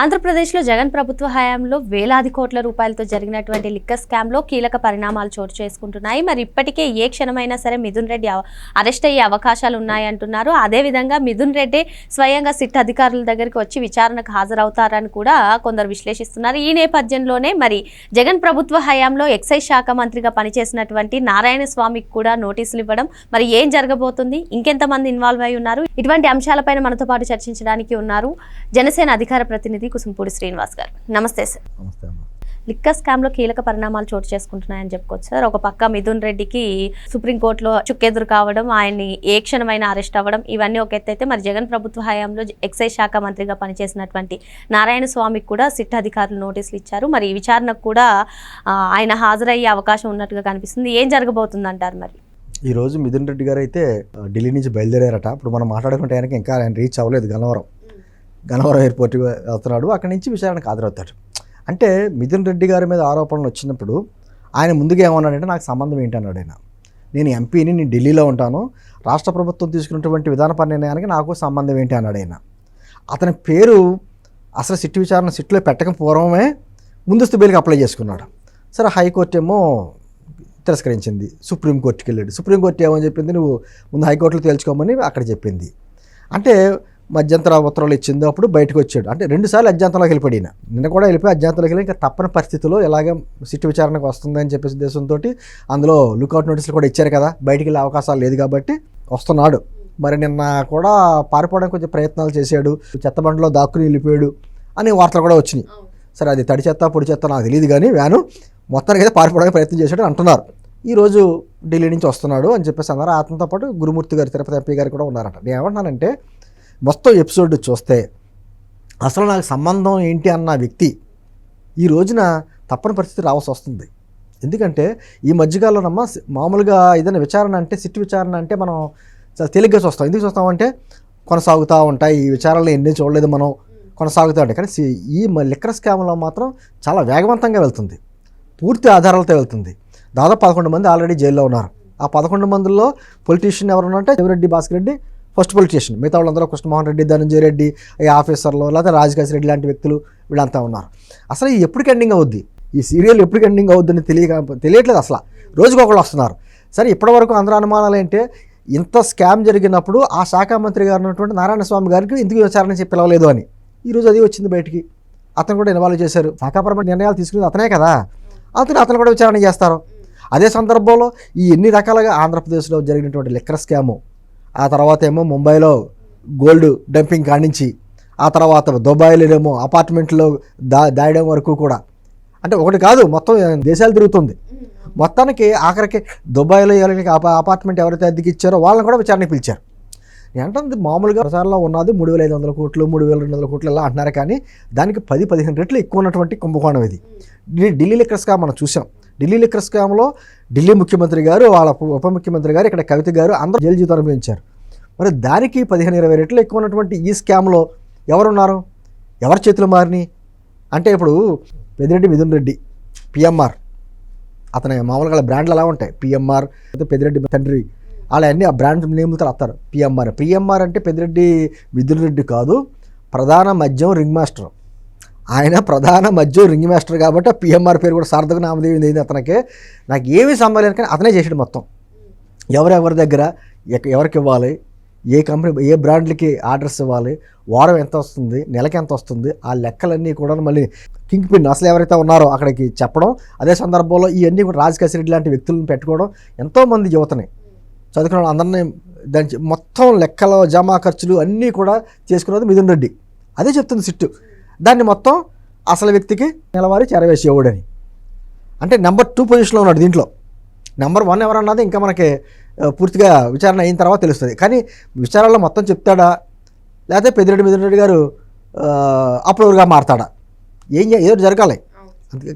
ఆంధ్రప్రదేశ్లో జగన్ ప్రభుత్వ హయాంలో వేలాది కోట్ల రూపాయలతో జరిగినటువంటి లిక్కర్ స్కామ్లో కీలక పరిణామాలు చోటు చేసుకుంటున్నాయి. మరి ఇప్పటికే ఏ క్షణమైనా సరే మిథున్ రెడ్డి అరెస్ట్ అయ్యే అవకాశాలు ఉన్నాయంటున్నారు. అదేవిధంగా మిథున్ రెడ్డి స్వయంగా సిట్ అధికారుల దగ్గరికి వచ్చి విచారణకు హాజరవుతారని కూడా కొందరు విశ్లేషిస్తున్నారు. ఈ నేపథ్యంలోనే మరి జగన్ ప్రభుత్వ హయాంలో ఎక్సైజ్ శాఖ మంత్రిగా పనిచేసినటువంటి నారాయణ స్వామికి కూడా నోటీసులు ఇవ్వడం మరి ఏం జరగబోతుంది? ఇంకెంతమంది ఇన్వాల్వ్ అయి ఉన్నారు? ఇటువంటి అంశాలపైన మనతో పాటు చర్చించడానికి ఉన్నారు జనసేన అధికార ప్రతినిధి కుసుంపూడి శ్రీనివాస్ గారు. నమస్తే సార్. నమస్తే అమ్మ. లిక్కర్ స్కామ్లో కీలక పరిణామాలు చోటు చేసుకుంటున్నాయని చెప్పుకోవచ్చు సార్. ఒక పక్క మిథున్ రెడ్డికి సుప్రీంకోర్టులో చుక్కెదురు కావడం ఆయన్ని ఏ క్షణమైన అరెస్ట్ అవ్వడం ఇవన్నీ ఒక ఎత్తు అయితే మరి జగన్ ప్రభుత్వ హయాంలో ఎక్సైజ్ శాఖ మంత్రిగా పనిచేసినటువంటి నారాయణ స్వామికి కూడా సిట్ అధికారులు నోటీసులు ఇచ్చారు. మరి ఈ విచారణకు కూడా ఆయన హాజరయ్యే అవకాశం ఉన్నట్టుగా కనిపిస్తుంది. ఏం జరగబోతుంది అంటారు మరి ఈరోజు మిథున్ రెడ్డి గారు అయితే ఢిల్లీ నుంచి బయలుదేరారట. ఇప్పుడు మనం మాట్లాడుకుంటే ఆయనకి ఇంకా ఆయన రీచ్ అవ్వలేదు గన్నవరం. గన్నవరం ఎయిర్పోర్ట్ వెళ్తున్నాడు. అక్కడి నుంచి విచారణకు హాజరవుతాడు. అంటే మిథున్ రెడ్డి గారి మీద ఆరోపణలు వచ్చినప్పుడు ఆయన ముందుగా ఏమన్నాడంటే నాకు సంబంధం ఏంటి అన్నాడు ఆయన? నేను ఎంపీని నేను ఢిల్లీలో ఉంటాను. రాష్ట్ర ప్రభుత్వం తీసుకున్నటువంటి విధానపర నిర్ణయానికి నాకు సంబంధం ఏంటి? అన్నాడు ఆయన. అతని పేరు అసలు సిట్టు విచారణ సిట్టులో పెట్టక పూర్వమే ముందస్తు బెయిల్కి అప్లై చేసుకున్నాడు. సరే హైకోర్టు ఏమో తిరస్కరించింది. సుప్రీంకోర్టుకి వెళ్ళాడు. సుప్రీంకోర్టు ఏమని చెప్పింది? నువ్వు ముందు హైకోర్టులో తేల్చుకోమని అక్కడ చెప్పింది. అంటే మధ్యంతర ఉత్తర్వులు ఇచ్చింది అప్పుడు బయటకు వచ్చాడు. అంటే రెండుసార్లు అజ్ఞాతంలోకి వెళ్ళిపోయి ఈయన. నిన్న కూడా వెళ్ళిపోయి అజ్ఞాతంలోకి వెళ్ళి ఇంకా తప్పని పరిస్థితిలో ఎలాగ సిట్టు విచారణకు వస్తుందని చెప్పేసి ఉద్దేశంతో అందులో లుకౌట్ నోటీసులు కూడా ఇచ్చారు కదా. బయటికి వెళ్ళే అవకాశాలు లేదు కాబట్టి వస్తున్నాడు. మరి నిన్న కూడా పారిపోవడానికి కొంచెం ప్రయత్నాలు చేశాడు. చెత్తబండిలో దాక్కుని వెళ్ళిపోయాడు అనే వార్తలు కూడా వచ్చినాయి. సరే అది తడి చెత్త పొడి చెత్త నాకు తెలియదు కానీ వ్యాను మొత్తానికి అయితే పారిపోవడానికి ప్రయత్నం చేశాడు అంటున్నారు. ఈరోజు ఢిల్లీ నుంచి వస్తున్నాడు అని చెప్పేసి అన్నారు. అతనితో పాటు గురుమూర్తి గారు తిరుపతి ఎంపీ గారు కూడా ఉన్నారట. నేను ఏమంటున్నానంటే మొత్తం ఎపిసోడ్ చూస్తే అసలు నాకు సంబంధం ఏంటి అన్న వ్యక్తి ఈ రోజున తప్పని పరిస్థితి రావాల్సి వస్తుంది. ఎందుకంటే ఈ మధ్యకాలంలో మామూలుగా ఏదైనా విచారణ అంటే సిట్టు విచారణ అంటే మనం చాలా తేలిగ్గా చూస్తాం. ఎందుకు చూస్తామంటే కొనసాగుతూ ఉంటాయి. ఈ విచారణలు ఎన్ని చూడలేదు మనం కొనసాగుతూ ఉంటాయి. కానీ ఈ లిక్కర్ స్కామ్లో మాత్రం చాలా వేగవంతంగా వెళ్తుంది. పూర్తి ఆధారాలతో వెళ్తుంది. దాదాపు పదకొండు మంది ఆల్రెడీ జైల్లో ఉన్నారు. ఆ పదకొండు మందిలో పొలిటీషియన్ ఎవరు ఉన్నారంటే శివరెడ్డి భాస్కర్ రెడ్డి ఫస్ట్ పొలిటీషియన్. మిగతా వాళ్ళందరూ కృష్ణమోహన్ రెడ్డి ధనంజయ రెడ్డి ఈ ఆఫీసర్లు లేకపోతే రాజకేశ్ రెడ్డి లాంటి వ్యక్తులు వీళ్ళంతా ఉన్నారు. అసలు ఇది ఎప్పటికి ఎండింగ్ అవుద్ది? ఈ సీరియల్ ఎప్పటికి ఎండింగ్ అవుద్దని తెలియక తెలియట్లేదు అసలు. రోజుకొకళ్ళు వస్తున్నారు. సరే ఇప్పటివరకు అందరూ అనుమానాలు ఏంటంటే ఇంత స్కామ్ జరిగినప్పుడు ఆ శాఖ మంత్రి గారు ఉన్నటువంటి నారాయణ స్వామి గారికి ఎందుకు విచారణ చెప్పి పిలవలేదు అని. ఈరోజు అది వచ్చింది బయటికి. అతను కూడా ఇన్వాల్వ్ చేశారు. శాఖాపరమైన నిర్ణయాలు తీసుకునేది అతనే కదా. అతను అతను కూడా విచారణ చేస్తారు. అదే సందర్భంలో ఈ ఎన్ని రకాలుగా ఆంధ్రప్రదేశ్లో జరిగినటువంటి లిక్కర్ స్కాము ఆ తర్వాత ఏమో ముంబైలో గోల్డ్ డంపింగ్ కానించి ఆ తర్వాత దుబాయ్లోనేమో అపార్ట్మెంట్లో దా దాయడం వరకు కూడా. అంటే ఒకటి కాదు మొత్తం దేశాలు తిరుగుతుంది. మొత్తానికి ఆఖరికి దుబాయ్లో ఎవరికి అపార్ట్మెంట్ ఎవరైతే అద్దెకి ఇచ్చారో వాళ్ళని కూడా విచారణకి పిలిచారు. ఏంటంటే మామూలుగా ప్రసారంలో ఉన్నది మూడు వేల ఐదు వందల కోట్లు మూడు వేల రెండు వందల కోట్లు ఇలా అంటున్నారు కానీ దానికి పది పదిహేను రెట్లు ఎక్కువ ఉన్నటువంటి కుంభకోణం ఇది ఢిల్లీ లెక్కర్స్గా మనం చూసాం. ఢిల్లీ లిక్కర్ స్కామ్లో ఢిల్లీ ముఖ్యమంత్రి గారు వాళ్ళ ఉప- ముఖ్యమంత్రి గారు ఇక్కడ కవిత గారు అందరూ జైలు జీవితం అనుభవించారు మరి దానికి పదిహేను ఇరవై రెట్లు ఎక్కువ ఉన్నటువంటి ఈ స్కామ్లో ఎవరున్నారు? ఎవరి చేతులు మారినాయి? అంటే ఇప్పుడు పెదిరెడ్డి మిథున్ రెడ్డి పిఎంఆర్. అతని మామూలుగా బ్రాండ్లు అలా ఉంటాయి? పిఎంఆర్ పెదిరెడ్డి తండ్రి అలా అన్ని ఆ బ్రాండ్ నేములతో వస్తారు పిఎంఆర్. పిఎంఆర్ అంటే పెదిరెడ్డి మిథున్ రెడ్డి కాదు ప్రధాన మద్యం రింగ్ మాస్టర్. ఆయన ప్రధాన మధ్య రింగ్ మాస్టర్ కాబట్టి పిఎంఆర్ పేరు కూడా సార్థక నామదేవి అయింది అతనికి. నాకు ఏమీ సంబంధం కానీ అతనే చేసాడు మొత్తం. ఎవరెవరి దగ్గర ఎవరికి ఇవ్వాలి? ఏ కంపెనీ ఏ బ్రాండ్లకి ఆర్డర్స్ ఇవ్వాలి? వారం ఎంత వస్తుంది? నెలకి ఎంత వస్తుంది? ఆ లెక్కలన్నీ కూడా మళ్ళీ కింగ్ పిన్ అసలు ఎవరైతే ఉన్నారో అక్కడికి చెప్పడం అదే సందర్భంలో ఇవన్నీ కూడా రాజకేశ్ రెడ్డి లాంటి వ్యక్తులను పెట్టుకోవడం ఎంతోమంది యువతని. చదువుకున్న వాళ్ళు అందరినీ దాని మొత్తం లెక్కల జమా ఖర్చులు అన్నీ కూడా చేసుకున్నది మిథున్ రెడ్డి. అదే చెప్తుంది సిట్టు. దాన్ని మొత్తం అసలు వ్యక్తికి నెలవారీ చేరవేసేవాడని అంటే నెంబర్ టూ పొజిషన్లో ఉన్నాడు దీంట్లో. నెంబర్ వన్ ఎవరన్నది ఇంకా మనకి పూర్తిగా విచారణ అయిన తర్వాత తెలుస్తుంది. కానీ విచారాల్లో మొత్తం చెప్తాడా? లేకపోతే పెద్దిరెడ్డి మిథున్ గారు అప్రూవర్గా మారతాడా? ఏం ఏదో జరగాలి.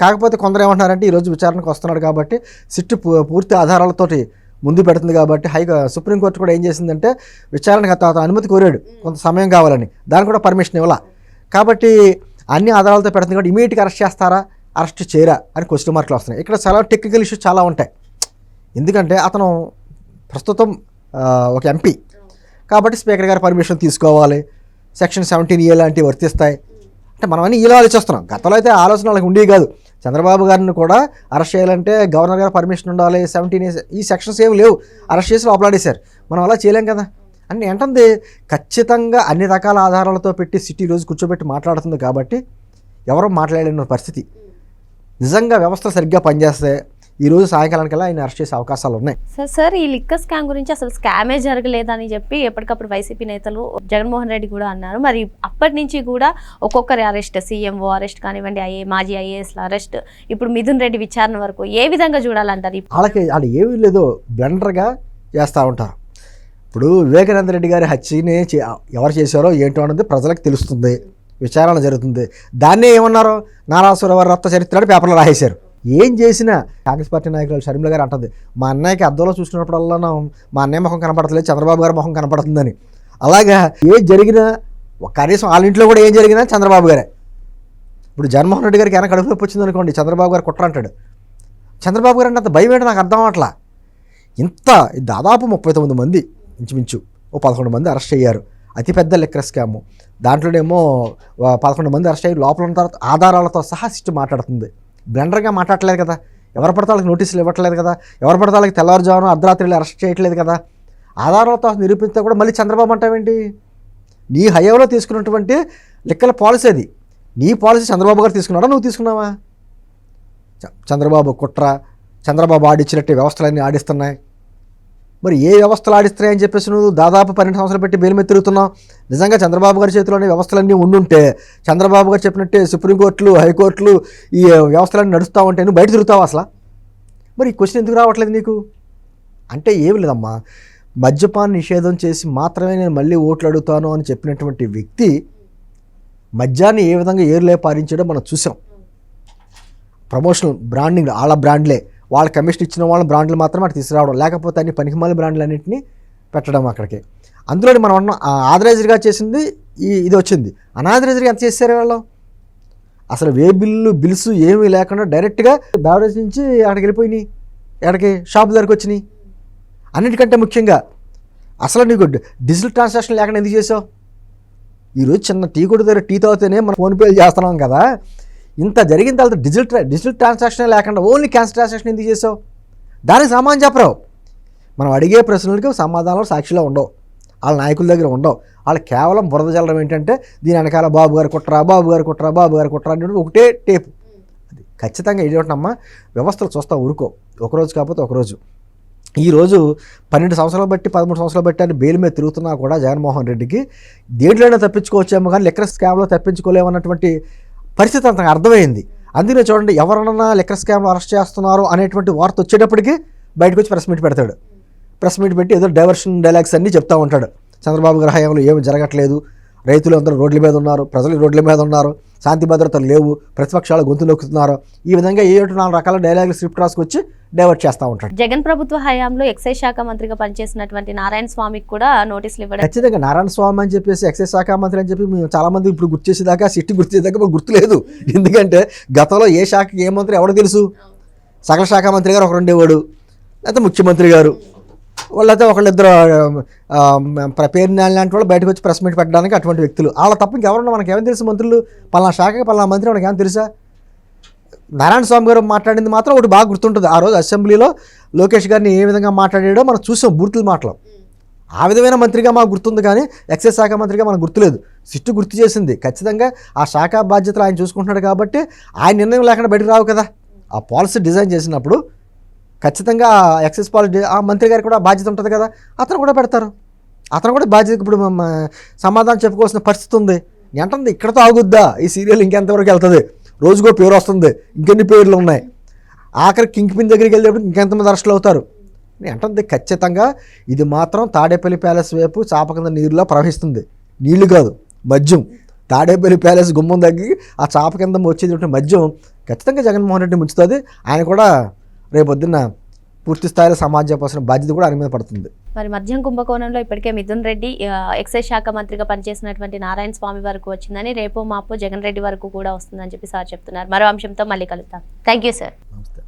కాకపోతే కొందరు ఏమంటున్నారంటే ఈరోజు విచారణకు వస్తున్నాడు కాబట్టి సిట్టు పూ- పూర్తి ఆధారాలతోటి ముందు పెడుతుంది కాబట్టి హై సుప్రీంకోర్టు కూడా ఏం చేసిందంటే విచారణకు అతను అనుమతి కోరాడు. కొంత సమయం కావాలని. దానికి కూడా పర్మిషన్ ఇవ్వాల? కాబట్టి అన్ని ఆధారాలతో పెడుతుంది కాబట్టి ఇమీడియట్గా అరెస్ట్ చేస్తారా? అరెస్ట్ చేయరా? అని క్వశ్చన్ మార్కులు వస్తున్నాయి. ఇక్కడ చాలా టెక్నికల్ ఇష్యూస్ చాలా ఉంటాయి. ఎందుకంటే అతను ప్రస్తుతం ఒక ఎంపీ కాబట్టి స్పీకర్ గారి పర్మిషన్ తీసుకోవాలి. సెక్షన్ సెవెంటీన్ ఏ లాంటివి వర్తిస్తాయి. అంటే మనం అన్ని ఇలా ఆలోచిస్తున్నాం. గతంలో అయితే ఆలోచన వాళ్ళకి ఉండేవి కాదు. చంద్రబాబు గారిని కూడా అరెస్ట్ చేయాలంటే గవర్నర్ గారు పర్మిషన్ ఉండాలి. సెవెంటీన్ ఈ సెక్షన్స్ ఏమి లేవు. అరెస్ట్ చేసి లోపలాడేశారు. మనం అలా చేయలేం కదా. అంటే ఏంటంది ఖచ్చితంగా అన్ని రకాల ఆధారాలతో పెట్టి సిటీ రోజు కూర్చోబెట్టి మాట్లాడుతుంది కాబట్టి ఎవరో మాట్లాడలేని పరిస్థితి. నిజంగా వ్యవస్థ సరిగ్గా పనిచేస్తే ఈ రోజు సాయంకాలానికల్లా ఆయన అరెస్ట్ చేసే అవకాశాలు ఉన్నాయి. సార్ సార్ ఈ లిక్కర్ స్కామ్ గురించి అసలు స్కామే జరగలేదని చెప్పి ఎప్పటికప్పుడు వైసీపీ నేతలు జగన్మోహన్ రెడ్డి కూడా అన్నారు. మరి అప్పటి నుంచి కూడా ఒక్కొక్కరి అరెస్ట్ సీఎంఓ అరెస్ట్ కానివ్వండి ఐఏ మాజీ ఐఏఎస్ల అరెస్ట్ ఇప్పుడు మిథున్ రెడ్డి విచారణ వరకు ఏ విధంగా చూడాలంటారు? వాళ్ళకి వాళ్ళు ఏమీ లేదో బ్లెండర్గా చేస్తూ ఉంటారు. ఇప్పుడు వివేకానంద రెడ్డి గారి హత్యని చే- ఎవరు చేశారో ఏంటో అన్నది ప్రజలకు తెలుస్తుంది. విచారణ జరుగుతుంది. దాన్నే ఏమన్నారు? నారాసురవారి రక్త చరిత్ర అని పేపర్లో రాసేశారు. ఏం చేసినా కాంగ్రెస్ పార్టీ నాయకులు షర్మిల గారు అంటుంది మా అన్నయ్యకి అద్దంలో చూసినప్పుడల్లా మా అన్నయ్య ముఖం కనపడతలేదు చంద్రబాబు గారి ముఖం కనపడుతుందని. అలాగా ఏం జరిగినా కనీసం వాళ్ళ ఇంట్లో కూడా ఏం జరిగినా చంద్రబాబు గారే. ఇప్పుడు జగన్మోహన్ రెడ్డి గారికి వెనక కడుపు నొప్పి వచ్చింది అనుకోండి చంద్రబాబు గారు కుట్ర అంటాడు. చంద్రబాబు గారు అంటే అంత భయం ఏంటో నాకు అర్థం అవట్లా ఇంత దాదాపు ముప్పై తొమ్మిది మంది ఇంచుమించు ఓ పదకొండు మంది అరెస్ట్ అయ్యారు. అతిపెద్ద లెక్కర స్కాము. దాంట్లోనేమో పదకొండు మంది అరెస్ట్ అయ్యి లోపల ఉన్న తర్వాత ఆధారాలతో సహా సిస్టమ్ మాట్లాడుతుంది. బ్లెండర్గా మాట్లాడట్లేదు కదా. ఎవరు పడితే వాళ్ళకి నోటీసులు ఇవ్వట్లేదు కదా. ఎవరు పడితే వాళ్ళకి తెల్లవారుజామున అర్ధరాత్రిలో అరెస్ట్ చేయట్లేదు కదా. ఆధారాలతో నిరూపిస్తే కూడా మళ్ళీ చంద్రబాబు అంటావేంటి నీ హయాంలో తీసుకున్నటువంటి లెక్కల పాలసీ అది. నీ పాలసీ చంద్రబాబు గారు తీసుకున్నాడా? నువ్వు తీసుకున్నావా? చ- చంద్రబాబు కుట్ర చంద్రబాబు ఆడిచ్చినట్టు వ్యవస్థలన్నీ ఆడిస్తున్నాయి. మరి ఏ వ్యవస్థలు ఆడిస్తాయని చెప్పేసి నువ్వు దాదాపు పన్నెండు సంవత్సరాలు పెట్టి బెయిల్ మీద తిరుగుతున్నావు? నిజంగా చంద్రబాబు గారి చేతిలోనే వ్యవస్థలన్నీ ఉండుంటే చంద్రబాబు గారు చెప్పినట్టే సుప్రీంకోర్టులు హైకోర్టులు ఈ వ్యవస్థలన్నీ నడుస్తూ ఉంటే నువ్వు బయట తిరుగుతావు అసలు? మరి ఈ క్వశ్చన్ ఎందుకు రావట్లేదు నీకు? అంటే ఏమి లేదమ్మా. మద్యపాన నిషేధం చేసి మాత్రమే నేను మళ్ళీ ఓట్లు అడుగుతాను అని చెప్పినటువంటి వ్యక్తి మద్యాన్ని ఏ విధంగా ఏరులే పారించాడో మనం చూసాం. ప్రమోషనల్ బ్రాండింగ్ వాళ్ళ బ్రాండ్లే. వాళ్ళ కమిషన్ ఇచ్చిన వాళ్ళ బ్రాండ్లు మాత్రం అటు తీసుకురావడం లేకపోతే అన్ని పనికిమాల బ్రాండ్లు అన్నింటినీ పెట్టడం అక్కడికి. అందులో మనం అన్న ఆథరైజ్డ్గా చేసింది ఈ ఇది వచ్చింది. అనాథరైజ్డ్గా ఎంత చేశారు వాళ్ళు? అసలు వే బిల్లు బిల్స్ ఏమీ లేకుండా డైరెక్ట్గా బ్యావరేజ్ నుంచి అక్కడికి వెళ్ళిపోయినాయి. ఎక్కడికి? షాప్ దగ్గరికి వచ్చినాయి. అన్నిటికంటే ముఖ్యంగా అసలు నీకు డిజిటల్ ట్రాన్సాక్షన్ లేకుండా ఎందుకు చేసావు? ఈరోజు చిన్న టీ కొడు దగ్గర టీ తాగితేనే మనం ఫోన్పేలు చేస్తున్నాం కదా. ఇంత జరిగిన తర్వాత డిజిటల్ ట్రా డిజిటల్ ట్రాన్సాక్షన్ లేకుండా ఓన్లీ క్యాష్ ట్రాన్సాక్షన్ ఎందుకు చేసావు? దానికి సమాధానం చెప్పరావు. మనం అడిగే ప్రశ్నలకి సమాధానాలు సాక్షిలో ఉండవు. వాళ్ళ నాయకుల దగ్గర ఉండవు. వాళ్ళు కేవలం బురద జల్లడం ఏంటంటే దీని వెనకాల బాబు గారు కుట్రా బాబు గారు కుట్రా బాబు గారు కుట్రా అంటే ఒకటే టేప్. అది ఖచ్చితంగా ఏంటంటమ్మా వ్యవస్థలు చూస్తా ఊరుకో ఒకరోజు కాకపోతే ఒకరోజు ఈరోజు పన్నెండు సంవత్సరాలు బట్టి పదమూడు సంవత్సరాలు బట్టి అని బెయిల్ మీద తిరుగుతున్నా కూడా జగన్మోహన్ రెడ్డికి దేంట్లోనే తప్పించుకోవచ్చేమో కానీ లెక్కర్ స్కామ్లో తప్పించుకోలేమన్నటువంటి పరిస్థితి అంతగా అర్థమైంది. అందుకనే చూడండి ఎవరన్నా లెక్కర్ స్కామ్ అరెస్ట్ చేస్తున్నారు అనేటువంటి వార్త వచ్చేటప్పటికి బయటకు వచ్చి ప్రెస్ మీట్ పెడతాడు. ప్రెస్ మీట్ పెట్టి ఏదో డైవర్షన్ డైలాగ్స్ అన్నీ చెప్తా ఉంటాడు. చంద్రబాబు గారి ఏమి జరగట్లేదు. రైతులు అందరూ రోడ్ల మీద ఉన్నారు ప్రజలు రోడ్ల మీద ఉన్నారు. శాంతి భద్రతలు లేవు ప్రతిపక్షాలు గొంతు నొక్కుతున్నారు. ఈ విధంగా ఏ ఏడు నాలుగు రకాల డైలాగులు స్క్రిప్ట్ రాసుకొచ్చి డైవర్ట్ చేస్తూ ఉంటాడు. జగన్ ప్రభుత్వ హయాంలో ఎక్సైజ్ శాఖ మంత్రిగా పనిచేసినటువంటి నారాయణ స్వామికి కూడా నోటీసులు ఇవ్వడం. ఖచ్చితంగా నారాయణ స్వామి అని చెప్పేసి ఎక్సైజ్ శాఖ మంత్రి అని చెప్పి మేము చాలా మంది ఇప్పుడు గుర్తు చేసేదాకా సిట్టి గుర్తు చేసేదాకా మాకు గుర్తులేదు ఎందుకంటే గతంలో ఏ శాఖకి ఏ మంత్రి ఎవడో తెలుసు. సకల శాఖ మంత్రి గారు ఒకరు ఉండేవాడు లేకపోతే ముఖ్యమంత్రి గారు. వాళ్ళైతే ఒకళ్ళిద్దరు ఆ, పేరు లాంటి వాళ్ళు బయటకు వచ్చి ప్రెస్ మీట్ పెట్టడానికి అటువంటి వ్యక్తులు. వాళ్ళ తప్ప ఇంకెవరన్నా మనకి ఏమైనా తెలుసు మంత్రులు? పలానా శాఖకి పలానా మంత్రి మనకి ఏమైనా తెలుసా? నారాయణ స్వామి గారు మాట్లాడింది మాత్రం ఒకటి బాగా గుర్తుంటుంది. ఆ రోజు అసెంబ్లీలో లోకేష్ గారిని ఏ విధంగా మాట్లాడాడో మనం చూసాం బూర్తుల మాటలు. ఆ విధమైన మంత్రిగా మాకు గుర్తుంది కానీ ఎక్సైజ్ శాఖ మంత్రిగా మనకు గుర్తులేదు. సిట్టు గుర్తు చేసింది. ఖచ్చితంగా ఆ శాఖ బాధ్యతలు ఆయన చూసుకుంటున్నాడు కాబట్టి ఆయన నిర్ణయం లేకుండా బయటకు రావు కదా. ఆ పాలసీ డిజైన్ చేసినప్పుడు ఖచ్చితంగా ఎక్సైజ్ పాలిటీ ఆ మంత్రి గారికి కూడా బాధ్యత ఉంటుంది కదా. అతను కూడా పెడతారు. అతను కూడా బాధ్యత ఇప్పుడు సమాధానం చెప్పుకోవాల్సిన పరిస్థితి ఉంది. ఏంటంది ఇక్కడతో ఆగుద్దా? ఈ సీరియల్ ఇంకెంతవరకు వెళ్తుంది? రోజుకో పేరు వస్తుంది. ఇంకెన్ని పేర్లు ఉన్నాయి? ఆఖరి కింగ్ పిన్ దగ్గరికి వెళ్ళేటప్పుడు ఇంకెంతమంది అరెస్టులు అవుతారు? ఏంటంది ఖచ్చితంగా ఇది మాత్రం తాడేపల్లి ప్యాలెస్ వైపు చాప కింద నీరులో ప్రవహిస్తుంది. నీళ్ళు కాదు మద్యం. తాడేపల్లి ప్యాలెస్ గుమ్మం దగ్గర ఆ చాప కింద వచ్చేటువంటి మద్యం ఖచ్చితంగా జగన్మోహన్ రెడ్డి ముంచుతుంది. ఆయన కూడా రేపొద్దున్న పూర్తి స్థాయిలో సమాజం చెప్పాల్సిన బాధ్యత కూడా ఆయన మీద పడుతుంది. మరి మద్యం కుంభకోణంలో ఇప్పటికే మిథున్ రెడ్డి ఎక్సైజ్ శాఖ మంత్రిగా పనిచేసినటువంటి నారాయణ స్వామి వరకు వచ్చిందని రేపు మాపు జగన్ రెడ్డి వరకు కూడా వస్తుందని చెప్పి సార్ చెప్తున్నారు. మరో అంశంతో మళ్ళీ కలుద్దాం. Thank you sir. నమస్తే.